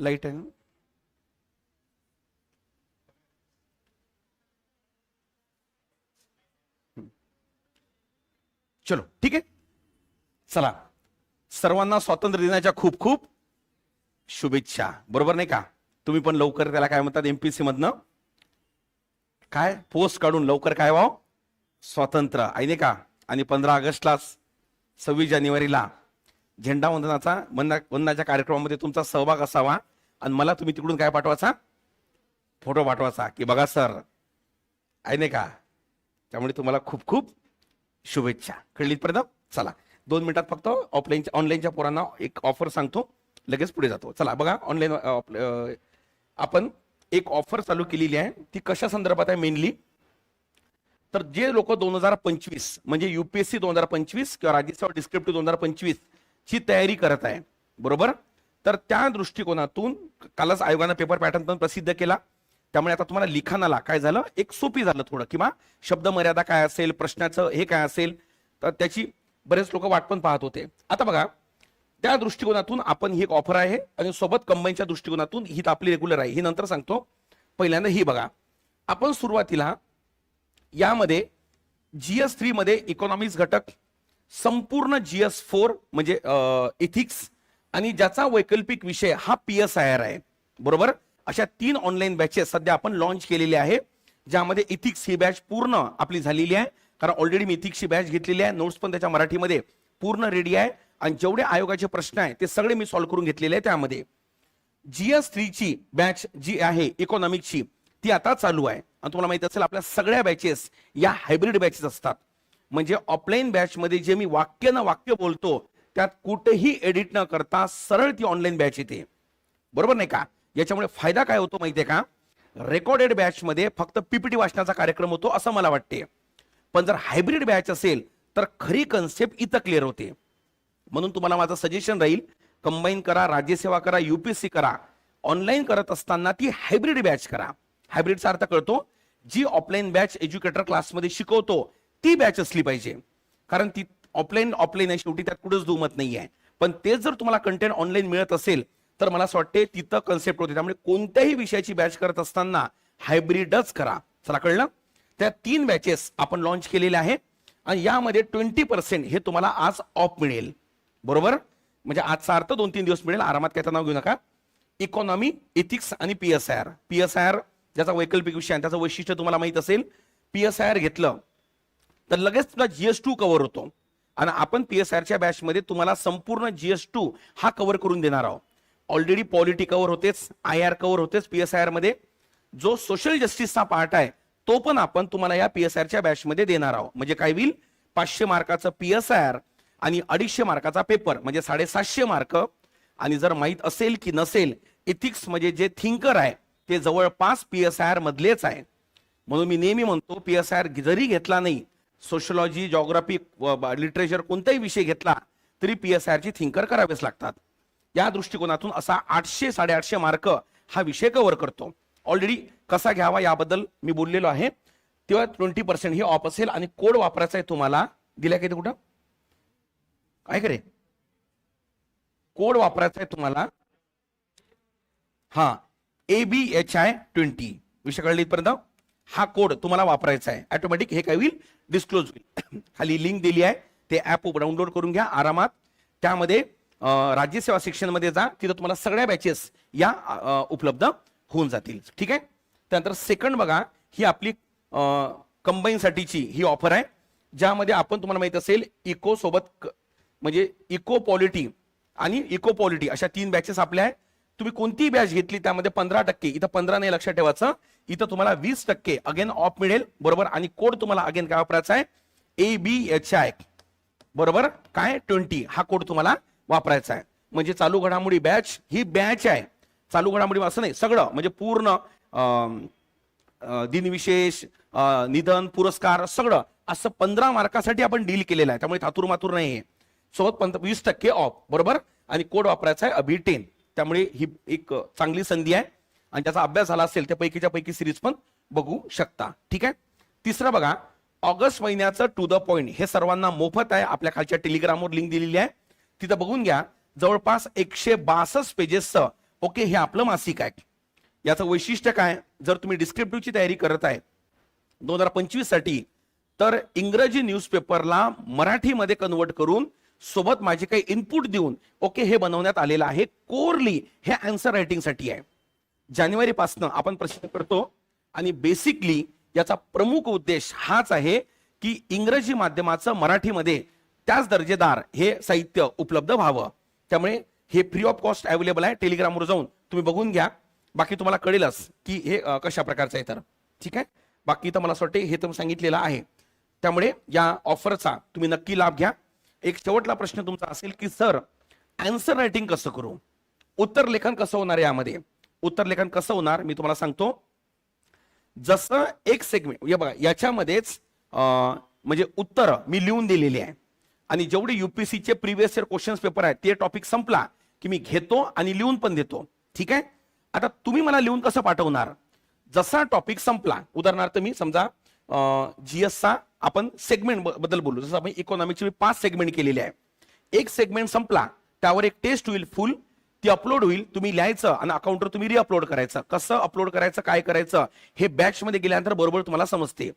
Light आहे ना? चलो ठीक आहे चला. सर्वांना स्वातंत्र्य दिनाच्या खूप खूप शुभेच्छा. बरोबर नाही का? तुम्ही पण लवकर त्याला काय म्हणतात एमपीसी मधनं? काय? पोस्ट काढून लवकर काय व्हाव? स्वातंत्र्य. आहे नाही का? आणि पंधरा ऑगस्टला सव्वीस जानेवारीला झेंडा वंदनाचा वंदा वंदनाच्या कार्यक्रमामध्ये तुमचा सहभाग असावा. आणि मला तुम्ही तिकडून काय पाठवायचा? फोटो पाठवायचा की बघा सर आहे नाही का? त्यामुळे तुम्हाला खूप खूप शुभेच्छा. कळली पर्यंत चला दोन मिनिटात फक्त ऑफलाईनच्या ऑनलाईनच्या पोरांना एक ऑफर सांगतो. लगेच पुढे जातो. चला बघा ऑनलाईन आपण एक ऑफर चालू केलेली आहे. ती कशा संदर्भात आहे मेनली तर जे लोक दोन हजार पंचवीस म्हणजे युपीएससी दोन हजार पंचवीस किंवा राज्यसेवा डिस्क्रिप्टिव्ह दोन हजार पंचवीस ची तयारी करत आहे. बरोबर? तर त्या दृष्टिकोनातून कालच आयोगानं पेपर पॅटर्न पण प्रसिद्ध केला. त्यामुळे आता तुम्हाला लिखाणाला काय झालं? एक सोपी झालं थोडं किंवा शब्द मर्यादा काय असेल प्रश्नाचं हे काय असेल तर त्याची बरेच लोक वाट पण पाहत होते. आता बघा त्या दृष्टिकोनातून आपण ही एक ऑफर आहे आणि सोबत कंबाईनच्या दृष्टिकोनातून ही तर आपली रेग्युलर आहे. ही नंतर सांगतो. पहिल्यांदा ही बघा. आपण सुरुवातीला यामध्ये जीएस थ्री मध्ये इकॉनॉमिक्स घटक संपूर्ण जीएस फोर म्हणजे इथिक्स आणि ज्याचा वैकल्पिक विषय हा पी एस आय आर आहे. बरोबर? अशा तीन ऑनलाईन बॅचेस सध्या आपण लॉन्च केलेले आहे ज्यामध्ये इथिक्स ही बॅच पूर्ण आपली झालेली आहे. कारण ऑलरेडी मी इथिक्सची बॅच घेतलेली आहे. नोट्स पण त्याच्या मराठीमध्ये पूर्ण रेडी आहे. आणि जेवढे आयोगाचे प्रश्न आहे ते सगळे मी सॉल्व्ह करून घेतलेले आहे त्यामध्ये. जीएस थ्रीची बॅच जी आहे इकॉनॉमिकची ती आता चालू आहे. आणि तुम्हाला माहिती असेल आपल्या सगळ्या बॅचेस या हायब्रिड बॅचेस असतात. म्हणजे ऑफलाईन बॅचमध्ये जे मी वाक्य न वाक्य बोलतो त्यात कुठेही एडिट न करता सरळ ती ऑनलाईन बॅच येते. बरोबर नाही का? याच्यामुळे फायदा काय होतो माहितीये का? रेकॉर्डेड बॅचमध्ये फक्त पीपीटी वाचण्याचा कार्यक्रम होतो असं मला वाटते. पण जर हायब्रिड बॅच असेल तर खरी कन्सेप्ट इथं क्लिअर होते. म्हणून तुम्हाला माझं सजेशन राहील कंबाईन करा राज्यसेवा करा युपीएससी करा. ऑनलाईन करत असताना ती हायब्रिड बॅच करा. हायब्रिडचा अर्थ कळतो. जी ऑफलाईन बॅच एज्युकेटर क्लासमध्ये शिकवतो ती बॅच असली पाहिजे. कारण ती ऑफलाईन ऑफलाईन आहे शेवटी त्यात कुठंच दुमत नाही आहे पण तेच जर तुम्हाला कंटेंट ऑनलाईन मिळत असेल तर मला असं वाटते तिथं कन्सेप्ट होते. त्यामुळे कोणत्याही विषयाची बॅच करत असताना हायब्रिडच करा. चला कळलं? त्या तीन बॅचेस आपण लॉन्च केलेल्या आहे. आणि यामध्ये ट्वेंटी पर्सेंट हे तुम्हाला आज ऑफ मिळेल. बरोबर? म्हणजे आजचा अर्थ दोन तीन दिवस मिळेल. आरामात काय नाव घेऊ नका. इकॉनॉमी इथिक्स आणि P S I R P S I R ज्याचा वैकल्पिक विषय आहे त्याचं वैशिष्ट्य तुम्हाला माहीत असेल. पी एस आय आर घेतलं. तर लगेच तुला जीएस टू कव्हर होतो. आणि आपण पी एस आरच्या बॅचमध्ये तुम्हाला संपूर्ण जीएस टू हा कव्हर करून देणार आहोत. ऑलरेडी पॉलिटी कव्हर होतेच आय आर कव्हर होतेच पी एस आय आरमध्ये जो सोशल जस्टिसचा पार्ट आहे तो पण आपण तुम्हाला या पी एस आरच्या बॅचमध्ये देणार आहोत. म्हणजे काय होईल? पाचशे मार्काचं पी एस आय आर आणि अडीचशे मार्काचा पेपर म्हणजे साडेसातशे मार्क. आणि जर माहीत असेल की नसेल इथिक्स म्हणजे जे थिंकर आहे ते जवळपास पी एस आय आर मधलेच आहे. म्हणून मी नेहमी म्हणतो पी एस आय आर जरी घेतला नाही सोशलॉजी जॉग्राफी लिटरेचर कोणताही विषय घेतला तरी पी एस आय आरची थिंकर करावेच लागतात. या दृष्टिकोनातून असा आठशे साडेआठशे मार्क हा विषय कव्हर करतो. ऑलरेडी कसा घ्यावा याबद्दल मी बोललेलो आहे. तेव्हा ट्वेंटी पर्सेंट ही ऑफ असेल आणि कोड वापरायचा आहे तुम्हाला. दिल्या किती कुठं? काय करे कोड वापरायचा आहे तुम्हाला. हा A B H I twenty विषय कळले इथपर्यंत? हा कोड तुम्हाला वापरायचा आहे. ऑटोमॅटिक हे काय होईल? डिस्क्लोज होईल. खाली लिंक दिली आहे. ते ऍप डाउनलोड करून घ्या आरामात. त्यामध्ये राज्यसेवा सेक्शनमध्ये जा. तिथं तुम्हाला सगळ्या बॅचेस या उपलब्ध होऊन जातील. ठीक आहे? त्यानंतर सेकंड बघा. ही आपली कंबाईनसाठीची ही ऑफर आहे. ज्यामध्ये आपण तुम्हाला माहीत असेल इको सोबत म्हणजे इको पॉलिटी आणि इको पॉलिटी अशा तीन बॅचेस आपल्या आहेत. तुम्ही कोणतीही बॅच घेतली त्यामध्ये पंधरा टक्के. इथं पंधरा नाही लक्षात ठेवायचं. इथं तुम्हाला वीस टक्के अगेन ऑफ मिळेल. बरोबर? आणि कोड तुम्हाला अगेन काय वापरायचा आहे? ए बी एच आय बरोबर? काय? ट्वेंटी हा कोड तुम्हाला वापरायचा आहे. म्हणजे चालू घडामोडी बॅच ही बॅच आहे. चालू घडामोडी असं नाही सगळं. म्हणजे पूर्ण दिनविशेष निधन पुरस्कार सगळं. असं पंधरा मार्कासाठी आपण डील केलेलं आहे. त्यामुळे थातूर मातूर नाही आहे सोबत पंध वीस टक्के ऑफ बरोबर? आणि कोड वापरायचा आहे अभि टेन त्यामुळे ही एक चांगली संधी आहे. आणि त्याचा अभ्यास झाला असेल त्या पैकीच्या पैकी सिरीज पण बघू शकता. ठीक आहे? तिसरं बघा ऑगस्ट महिन्याचं टू द पॉइंट हे सर्वांना मोफत आहे. आपल्या खालच्या टेलिग्रामवर लिंक दिलेली आहे. तिथं बघून घ्या. जवळपास एकशे बासष्ट पेजेसचं ओके हे आपलं मासिक आहे. याचं वैशिष्ट्य काय? जर तुम्ही डिस्क्रिप्टिव्हची तयारी करत आहे दोन हजार पंचवीससाठी तर इंग्रजी न्यूजपेपरला मराठीमध्ये कन्वर्ट करून सोबत माझे काही इनपुट देऊन ओके हे बनवण्यात आलेलं आहे. कोरली हे आन्सर रायटिंगसाठी आहे. जानेवारीपासनं आपण प्रश्न करतो आणि बेसिकली याचा प्रमुख उद्देश हाच आहे की इंग्रजी माध्यमाचं मराठीमध्ये त्याच दर्जेदार हे साहित्य उपलब्ध व्हावं. त्यामुळे हे फ्री ऑफ कॉस्ट अवेलेबल आहे टेलिग्रामवर जाऊन तुम्ही बघून घ्या. बाकी तुम्हाला कळेलच की हे कशा प्रकारचं आहे तर. ठीक आहे? बाकी तर मला असं वाटते हे तर सांगितलेलं आहे. त्यामुळे या ऑफरचा तुम्ही नक्की लाभ घ्या. एक शेवटला प्रश्न तुमचा असेल की सर अँसर रायटिंग कसं करू? उत्तर लेखन कसं होणार आहे यामध्ये? उत्तर लेखन कसं होणार मी तुम्हाला सांगतो. जसं एक सेगमेंट या बघा याच्यामध्येच म्हणजे उत्तर मी लिहून दिलेली आहे. आणि जेवढे युपीएससीचे प्रिव्हियस इयर क्वेश्चन पेपर आहेत ते टॉपिक संपला की मी घेतो आणि लिहून पण देतो. ठीक आहे? आता तुम्ही मला लिहून कसं पाठवणार? जसा टॉपिक संपला उदाहरणार्थ मी समजा जीएसचा आपण सेगमेंटबद्दल बोलू जसं आपण इकॉनॉमिकचे पाच सेगमेंट केलेले आहे. एक सेगमेंट संपला त्यावर एक टेस्ट होईल फुल ती अपलोड होईल तुम्ही लिहायचं आणि अकाउंटवर तुम्ही रिअपलोड करायचं. कसं अपलोड करायचं काय करायचं हे बॅचमध्ये गेल्यानंतर बरोबर तुम्हाला समजते.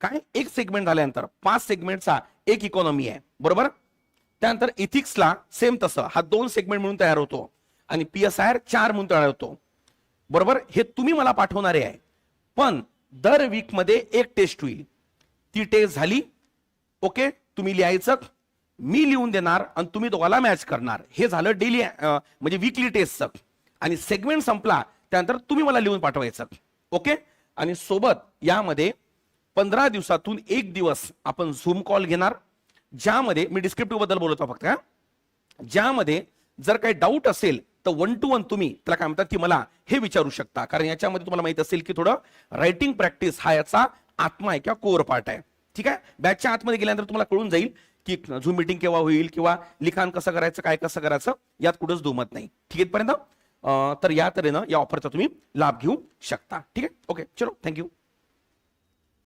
काय? एक सेगमेंट झाल्यानंतर पाच सेगमेंटचा एक इकॉनॉमी आहे. बरोबर? त्यानंतर इथिक्सला सेम तसं. हा दोन सेगमेंट म्हणून तयार होतो. आणि पी एस आय चार म्हणून तयार होतो. बरोबर? हे तुम्ही मला पाठवणारे आहे. पण दर वीकमध्ये एक टेस्ट होईल. ती टेस्ट झाली. ओके? तुम्ही लिहायचं. मी लिहून देणार आणि तुम्ही दोघाला मॅच करणार. हे झालं डेली म्हणजे विकली टेस्टचं आणि सेगमेंट संपला त्यानंतर तुम्ही मला लिहून पाठवायचं. ओके आणि सोबत यामध्ये पंधरा दिवसातून एक दिवस आपण झूम कॉल घेणार ज्यामध्ये मी डिस्क्रिप्टिव्हबद्दल बोलतो फक्त हा. ज्यामध्ये जर काही डाऊट असेल तर वन टू वन तुम्ही त्याला काय म्हणतात की मला हे विचारू शकता. कारण याच्यामध्ये तुम्हाला माहीत असेल की थोडं रायटिंग प्रॅक्टिस हा याचा आत्मा आहे किंवा कोर पार्ट आहे. ठीक आहे? बॅचच्या आतमध्ये गेल्यानंतर तुम्हाला कळून जाईल की झूम मिटिंग केव्हा होईल किंवा लिखाण कसं करायचं काय कसं करायचं यात कुठंच दुमत नाही. ठीक आहे पर्यंत तर या तऱ्हेनं या ऑफरचा तुम्ही लाभ घेऊ शकता. ठीक आहे? ओके चलो थँक्यू